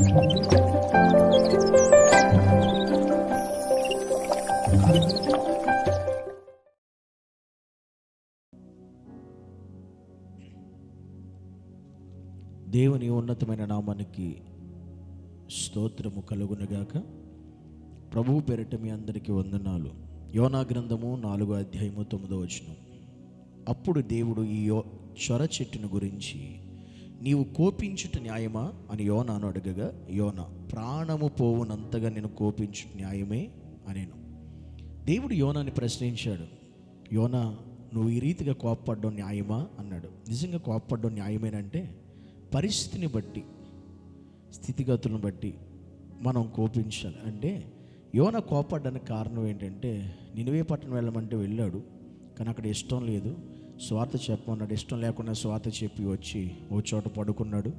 దేవుని ఉన్నతమైన నామానికి స్తోత్రము కలుగునగాక. ప్రభువు పేరిట మీ అందరికీ వందనాలు. యోనా గ్రంథము నాలుగో అధ్యాయము తొమ్మిదో వచనం. అప్పుడు దేవుడు ఈ యో చొర చెట్టును గురించి నీవు కోపించుట న్యాయమా? అని యోనాను అడగగా యోన ప్రాణము పోవునంతగా నేను కోపించుట న్యాయమే అనేను. దేవుడు యోనాని ప్రశ్నించాడు యోనా నువ్వు ఈ రీతిగా కోప్పడ్డం న్యాయమా? అన్నాడు. నిజంగా కోప్పడ్డం న్యాయమేనంటే పరిస్థితిని బట్టి స్థితిగతులను బట్టి మనం కోపించాలి. అంటే యోన కోపడ్డానికి కారణం ఏంటంటే నినివే పట్టణం వెళ్ళమంటే వెళ్ళాడు కానీ అక్కడ ఇష్టం లేదు. స్వార్థ చెప్పమన్నాడు. ఇష్టం లేకుండా స్వార్థ చెప్పి వచ్చి ఓ చోట పడుకున్నాడు.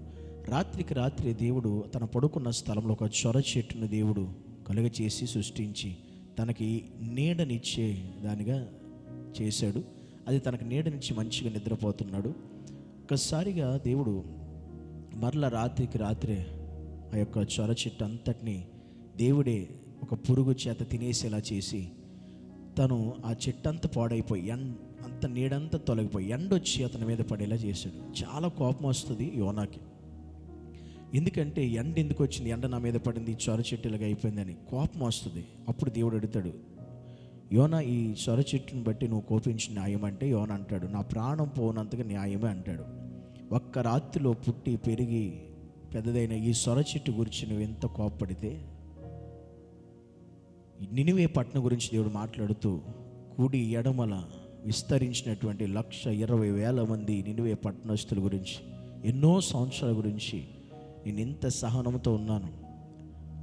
రాత్రికి రాత్రి దేవుడు తన పడుకున్న స్థలంలో ఒక చొర చెట్టును దేవుడు కలుగచేసి సృష్టించి తనకి నీడనిచ్చే దానిగా చేశాడు. అది తనకు నీడనిచ్చి మంచిగా నిద్రపోతున్నాడు. ఒక్కసారిగా దేవుడు మరల రాత్రికి రాత్రే ఆ యొక్క చొర చెట్టు అంతటిని దేవుడే ఒక పురుగు చేత తినేసేలా చేసి తను ఆ చెట్టు అంతా పాడైపోయి ఎం అంత నీడంతా తొలగిపోయి ఎండ వచ్చి అతని మీద పడేలా చేశాడు. చాలా కోపం వస్తుంది యోనాకి. ఎందుకంటే ఎండ ఎందుకు వచ్చింది? ఎండ నా మీద పడింది చొర చెట్టు ఇలాగ అయిపోయిందని కోపం వస్తుంది. అప్పుడు దేవుడు అడుగుతాడు యోన ఈ సొర చెట్టుని బట్టి నువ్వు కోపించిన న్యాయం అంటే యోన అంటాడు. నా ప్రాణం పోనంతగా న్యాయమే అంటాడు. ఒక్క రాత్రిలో పుట్టి పెరిగి పెద్దదైన ఈ సొర చెట్టు గురించి నువ్వు ఎంత కోపడితే నినివే పట్టణం గురించి దేవుడు మాట్లాడుతూ కూడి ఎడమల విస్తరించినటువంటి లక్ష ఇరవై వేల మంది నినివే పట్టణస్తుల గురించి ఎన్నో సంవత్సరాల గురించి నేను ఇంత సహనంతో ఉన్నాను.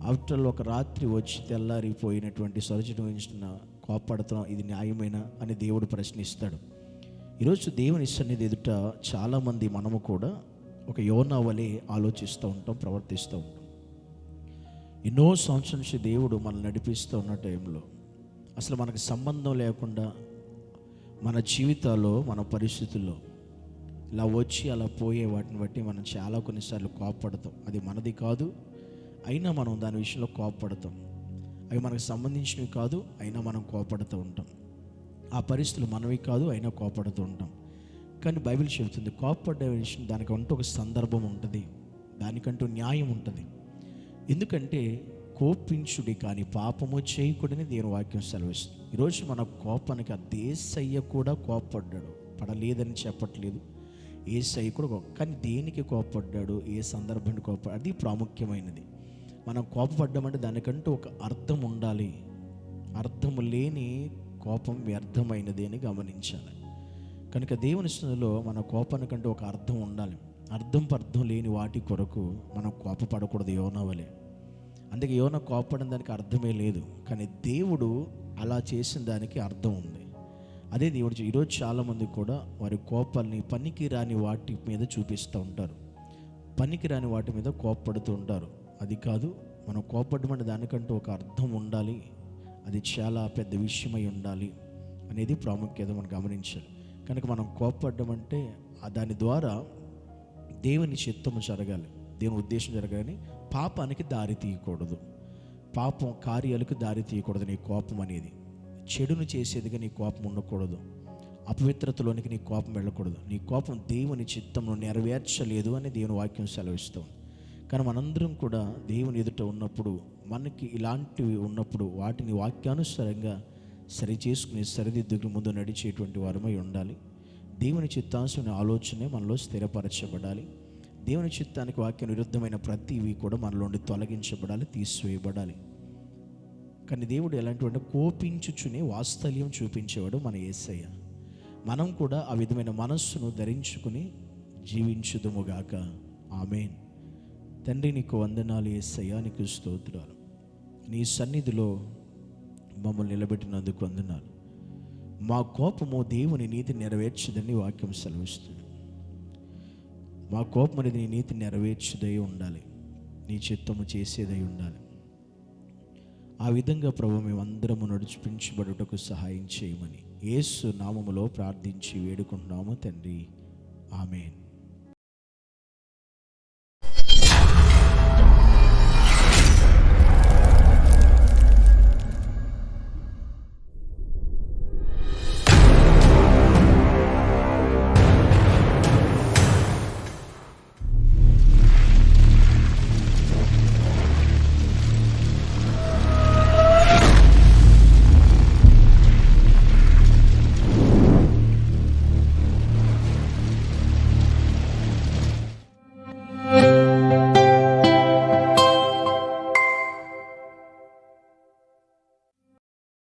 ఆఫ్టర్ ఒక రాత్రి వచ్చి తెల్లారిపోయినటువంటి సొరచెట్టు గురించి నా ఇది న్యాయమేనా అని దేవుడు ప్రశ్నిస్తాడు. ఈరోజు దేవుని సన్నిధి ఎదుట చాలామంది మనము కూడా ఒక యోనా వలె ఆలోచిస్తూ ఉంటాం ప్రవర్తిస్తూ ఉంటాం. ఎన్నో సంవత్సరం నుంచి దేవుడు మనల్ని నడిపిస్తూ ఉన్న టైంలో అసలు మనకు సంబంధం లేకుండా మన జీవితాల్లో మన పరిస్థితుల్లో ఇలా వచ్చి అలా పోయే వాటిని బట్టి మనం చాలా కొన్నిసార్లు కోపపడతాం. అది మనది కాదు అయినా మనం దాని విషయంలో కోపపడతాం. అవి మనకు సంబంధించినవి కాదు అయినా మనం కోపడుతూ ఉంటాం. ఆ పరిస్థితులు మనవి కాదు అయినా కోపడుతూ ఉంటాం. కానీ బైబిల్ చెబుతుంది కోపడ్డ విషయం దానికంటూ ఒక సందర్భం ఉంటుంది. దానికంటూ న్యాయం ఉంటుంది. ఎందుకంటే కోపించుడి కానీ పాపము చేయకూడని దేవుని వాక్యం సెలవిస్తుంది. ఈరోజు మన కోపానికి ఆ దేశయ్య కూడా కోపడ్డాడు. పడలేదని చెప్పట్లేదు. ఏసయ్య కూడా కానీ దేనికి కోపడ్డాడు? ఏ సందర్భాన్ని కోప అది ప్రాముఖ్యమైనది. మనం కోపపడ్డామంటే దానికంటూ ఒక అర్థం ఉండాలి. అర్థము లేని కోపం వ్యర్థమైనది అని గమనించాలి. కనుక దేవుని స్థితిలో మన కోపానికంటే ఒక అర్థం ఉండాలి. అర్థం పర్థం లేని వాటి కొరకు మనం కోపపడకూడదు యోనవలే అందుకే యోన కోపడిన దానికి అర్థమే లేదు. కానీ దేవుడు అలా చేసిన దానికి అర్థం ఉంది. అదే దేవుడు ఈరోజు చాలామంది కూడా వారి కోపాలని పనికి రాని వాటి మీద చూపిస్తూ ఉంటారు. పనికి రాని వాటి మీద కోప్పడుతూ ఉంటారు. అది కాదు మనం కోపడమంటే దానికంటూ ఒక అర్థం ఉండాలి. అది చాలా పెద్ద విషయమై ఉండాలి అనేది ప్రాముఖ్యత మనం గమనించాలి. కనుక మనం కోపడ్డం అంటే దాని ద్వారా దేవుని చిత్తము జరగాలి. దేవుని ఉద్దేశం జరగాలని పాపానికి దారి తీయకూడదు. పాపం కార్యాలకు దారి తీయకూడదు నీ కోపం అనేది. చెడును చేసేదిగా నీ కోపం ఉండకూడదు. అపవిత్రతలోనికి నీ కోపం వెళ్ళకూడదు. నీ కోపం దేవుని చిత్తంలో నెరవేర్చలేదు అని దేవుని వాక్యం సెలవిస్తుంది. కానీ మనందరం కూడా దేవుని ఎదుట ఉన్నప్పుడు మనకి ఇలాంటివి ఉన్నప్పుడు వాటిని వాక్యానుసారంగా సరి చేసుకుని సరిదిద్దుకు ముందు నడిచేటువంటి వారమై ఉండాలి. దేవుని చిత్తాంశమైన ఆలోచనే మనలో స్థిరపరచబడాలి. దేవుని చిత్తానికి వాక్యం విరుద్ధమైన ప్రతివి కూడా మనలో తొలగించబడాలి తీసివేయబడాలి. కానీ దేవుడు ఎలాంటివంటే కోపించుచునే వాత్సల్యం చూపించేవాడు మన ఏసయ్య. మనం కూడా ఆ విధమైన మనస్సును ధరించుకుని జీవించుదుముగాక ఆమెన్. తండ్రి నీకు వందనాలు ఏసయ్య నీకు స్తోత్రాలు. నీ సన్నిధిలో మమ్మల్ని నిలబెట్టినందుకు వందనాలు. మా కోపము దేవుని నీతి నెరవేర్చదని వాక్యం సెలవిస్తుంది. మా కోపం అనేది నీ నీతి నెరవేర్చుదై ఉండాలి. నీ చిత్తము చేసేదై ఉండాలి. ఆ విధంగా ప్రభు మేమందరము నడిచిపించబడుటకు సహాయం చేయమని యేసు నామములో ప్రార్థించి వేడుకుంటున్నాము తండ్రి. ఆమెన్.